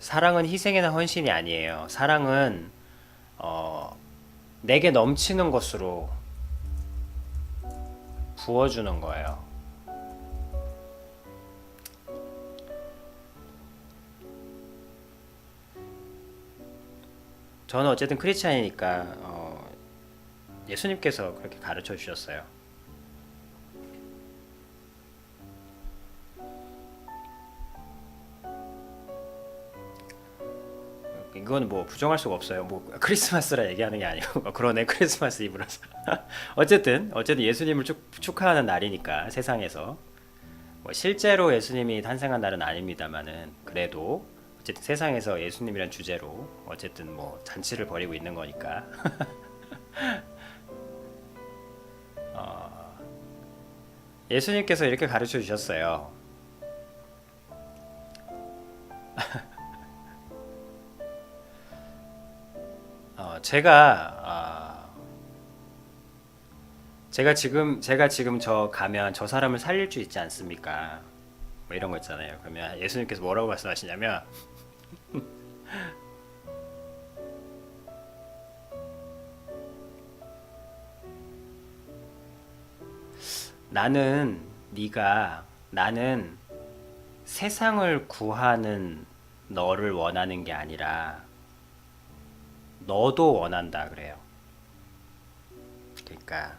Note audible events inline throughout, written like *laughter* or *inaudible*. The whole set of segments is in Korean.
사랑은 희생이나 헌신이 아니에요. 사랑은 어, 내게 넘치는 것으로 부어주는 거예요. 저는 어쨌든 크리스찬이니까 어, 예수님께서 그렇게 가르쳐 주셨어요. 이건 뭐 부정할 수가 없어요. 뭐 크리스마스라 얘기하는 게 아니고 *laughs* 그러네 크리스마스 이브라서 *laughs* 어쨌든 어쨌든 예수님을 축, 축하하는 날이니까 세상에서 뭐 실제로 예수님이 탄생한 날은 아닙니다만은 그래도 어쨌든 세상에서 예수님이란 주제로 어쨌든 뭐 잔치를 벌이고 있는 거니까 *laughs* 어, 예수님께서 이렇게 가르쳐 주셨어요. 제가 아, 제가 지금 제가 지금 저 가면 저 사람을 살릴 수 있지 않습니까? 뭐 이런 거 있잖아요. 그러면 예수님께서 뭐라고 말씀하시냐면 *laughs* 나는 네가 나는 세상을 구하는 너를 원하는 게 아니라 너도 원한다 그래요. 그러니까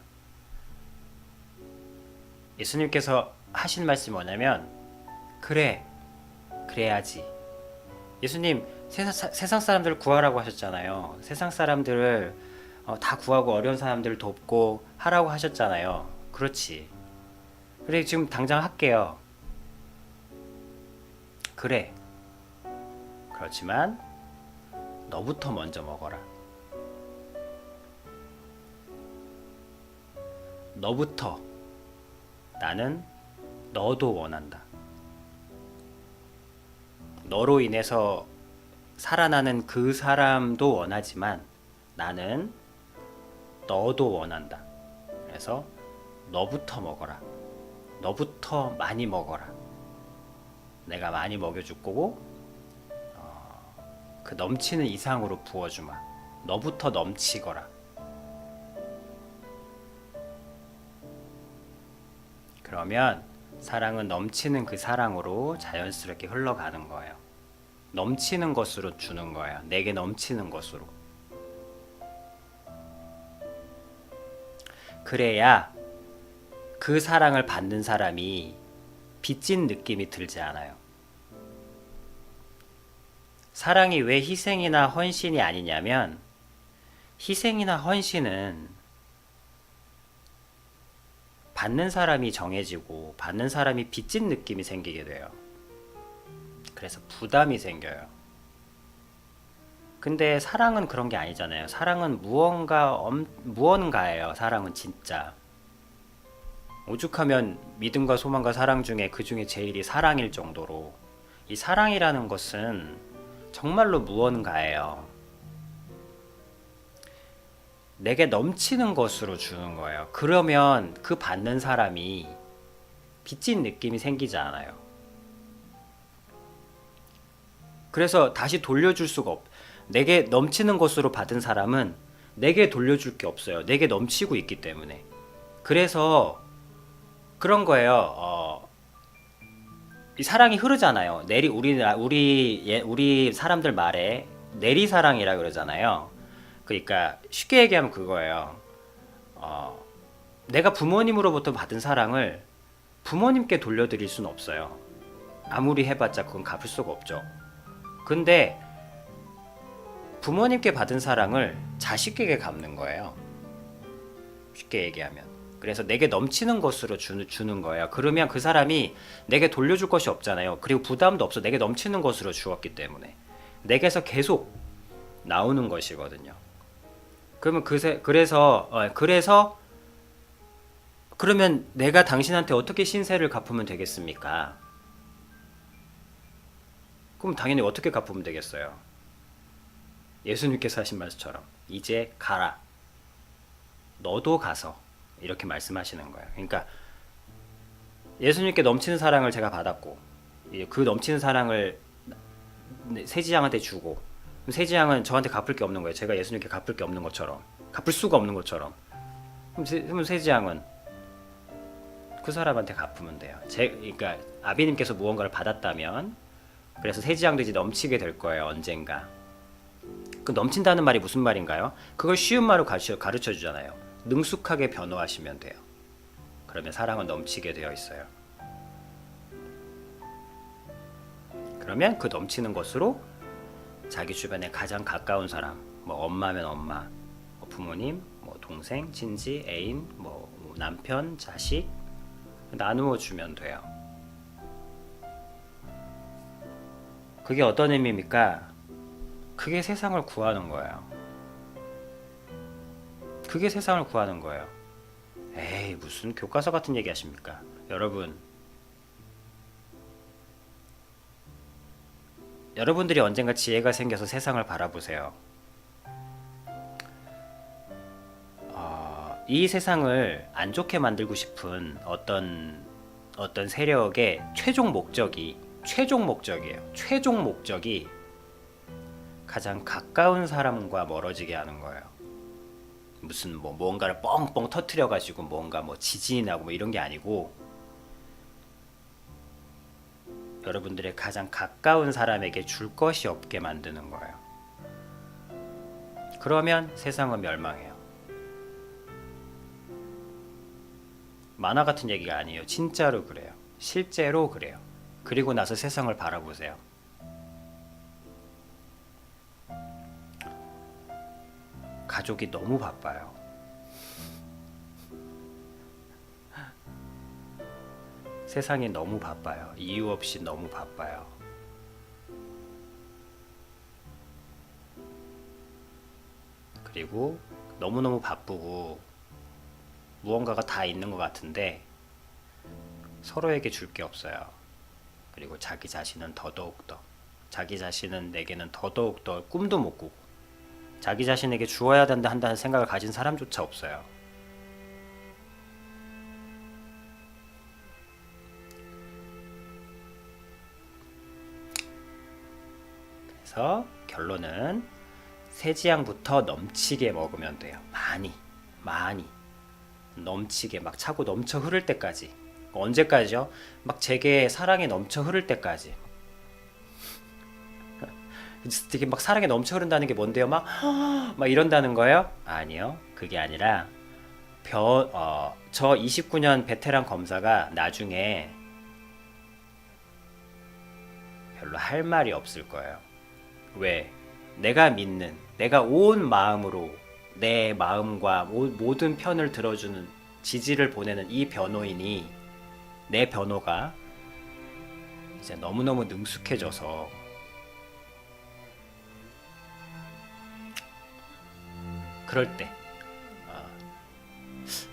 예수님께서 하신 말씀이 뭐냐면 그래 그래야지. 예수님 세상, 사- 세상 사람들을 구하라고 하셨잖아요. 세상 사람들을 어, 다 구하고 어려운 사람들을 돕고 하라고 하셨잖아요. 그렇지. 그래 지금 당장 할게요. 그래. 그렇지만 너부터 먼저 먹어라. 너부터 나는 너도 원한다. 너로 인해서 살아나는 그 사람도 원하지만 나는 너도 원한다. 그래서 너부터 먹어라. 너부터 많이 먹어라. 내가 많이 먹여줄 거고 그 넘치는 이상으로 부어주마. 너부터 넘치거라. 그러면 사랑은 넘치는 그 사랑으로 자연스럽게 흘러가는 거예요. 넘치는 것으로 주는 거예요. 내게 넘치는 것으로. 그래야 그 사랑을 받는 사람이 빚진 느낌이 들지 않아요. 사랑이 왜 희생이나 헌신이 아니냐면 희생이나 헌신은 받는 사람이 정해지고 받는 사람이 빚진 느낌이 생기게 돼요. 그래서 부담이 생겨요. 근데 사랑은 그런 게 아니잖아요. 사랑은 무언가 엄, 무언가예요. 사랑은 진짜. 오죽하면 믿음과 소망과 사랑 중에 그 중에 제일이 사랑일 정도로 이 사랑이라는 것은 정말로 무언가예요. 내게 넘치는 것으로 주는 거예요. 그러면 그 받는 사람이 빚진 느낌이 생기지 않아요. 그래서 다시 돌려줄 수가 없. 내게 넘치는 것으로 받은 사람은 내게 돌려줄 게 없어요. 내게 넘치고 있기 때문에. 그래서 그런 거예요. 어, 이 사랑이 흐르잖아요. 내리 우리 우리 예, 우리 사람들 말에 내리 사랑이라 그러잖아요. 그러니까 쉽게 얘기하면 그거예요. 어, 내가 부모님으로부터 받은 사랑을 부모님께 돌려드릴 수는 없어요. 아무리 해봤자 그건 갚을 수가 없죠. 근데 부모님께 받은 사랑을 자식에게 갚는 거예요. 쉽게 얘기하면. 그래서 내게 넘치는 것으로 주는, 주는 거예요. 그러면 그 사람이 내게 돌려줄 것이 없잖아요. 그리고 부담도 없어. 내게 넘치는 것으로 주었기 때문에. 내게서 계속 나오는 것이거든요. 그러면 그새, 그래서, 어, 그래서, 그러면 내가 당신한테 어떻게 신세를 갚으면 되겠습니까? 그럼 당연히 어떻게 갚으면 되겠어요? 예수님께서 하신 말씀처럼, 이제 가라. 너도 가서. 이렇게 말씀하시는 거예요. 그러니까 예수님께 넘치는 사랑을 제가 받았고 그 넘치는 사랑을 네, 세지양한테 주고 그럼 세지양은 저한테 갚을 게 없는 거예요. 제가 예수님께 갚을 게 없는 것처럼 갚을 수가 없는 것처럼 그럼, 세지양은 그 사람한테 갚으면 돼요. 제 그러니까 아비님께서 무언가를 받았다면 그래서 세지양도 이제 넘치게 될 거예요. 언젠가. 그 넘친다는 말이 무슨 말인가요? 그걸 쉬운 말로 가르쳐 주잖아요. 능숙하게 변호하시면 돼요. 그러면 사랑은 넘치게 되어 있어요. 그러면 그 넘치는 것으로 자기 주변에 가장 가까운 사람, 뭐 엄마면 엄마, 뭐 부모님, 뭐 동생, 친지, 애인, 뭐 남편, 자식 나누어 주면 돼요. 그게 어떤 의미입니까? 그게 세상을 구하는 거예요. 그게 세상을 구하는 거예요. 에이, 무슨 교과서 같은 얘기 하십니까? 여러분. 여러분들이 언젠가 지혜가 생겨서 세상을 바라보세요. 어, 이 세상을 안 좋게 만들고 싶은 어떤 어떤 세력의 최종 목적이 최종 목적이에요. 최종 목적이 가장 가까운 사람과 멀어지게 하는 거예요. 무슨 뭐 뭔가를 뻥뻥 터트려 가지고 뭔가 뭐 지진이 나고 뭐 이런 게 아니고 여러분들의 가장 가까운 사람에게 줄 것이 없게 만드는 거예요. 그러면 세상은 멸망해요. 만화 같은 얘기가 아니에요. 진짜로 그래요. 실제로 그래요. 그리고 나서 세상을 바라보세요. 가족이 너무 바빠요. 세상이 너무 바빠요. 이유 없이 너무 바빠요. 그리고 너무너무 바쁘고 무언가가 다 있는 것 같은데 서로에게 줄 게 없어요. 그리고 자기 자신은 더더욱 더 자기 자신은 내게는 더더욱 더 꿈도 못 꾸고 자기 자신에게 주어야 된다 한다는 생각을 가진 사람조차 없어요. 그래서 결론은 세지양부터 넘치게 먹으면 돼요. 많이, 많이 넘치게 막 차고 넘쳐 흐를 때까지. 언제까지요? 막 제게 사랑이 넘쳐 흐를 때까지. 되게 막 사랑이 넘쳐 흐른다는 게 뭔데요? 막, 막 이런다는 거예요? 아니요. 그게 아니라, 벼, 어, 저 29년 베테랑 검사가 나중에 별로 할 말이 없을 거예요. 왜? 내가 믿는, 내가 온 마음으로 내 마음과 모, 모든 편을 들어주는 지지를 보내는 이 변호인이 내 변호가 이제 너무너무 능숙해져서 그럴 때 어,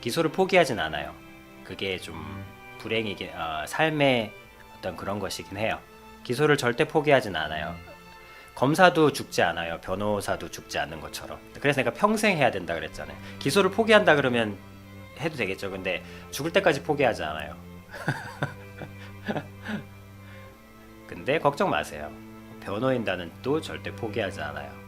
기소를 포기하진 않아요. 그게 좀 불행이긴 어, 삶의 어떤 그런 것이긴 해요. 기소를 절대 포기하진 않아요. 검사도 죽지 않아요. 변호사도 죽지 않는 것처럼. 그래서 내가 평생 해야 된다 그랬잖아요. 기소를 포기한다 그러면 해도 되겠죠. 근데 죽을 때까지 포기하지 않아요. *laughs* 근데 걱정 마세요. 변호인단은 또 절대 포기하지 않아요.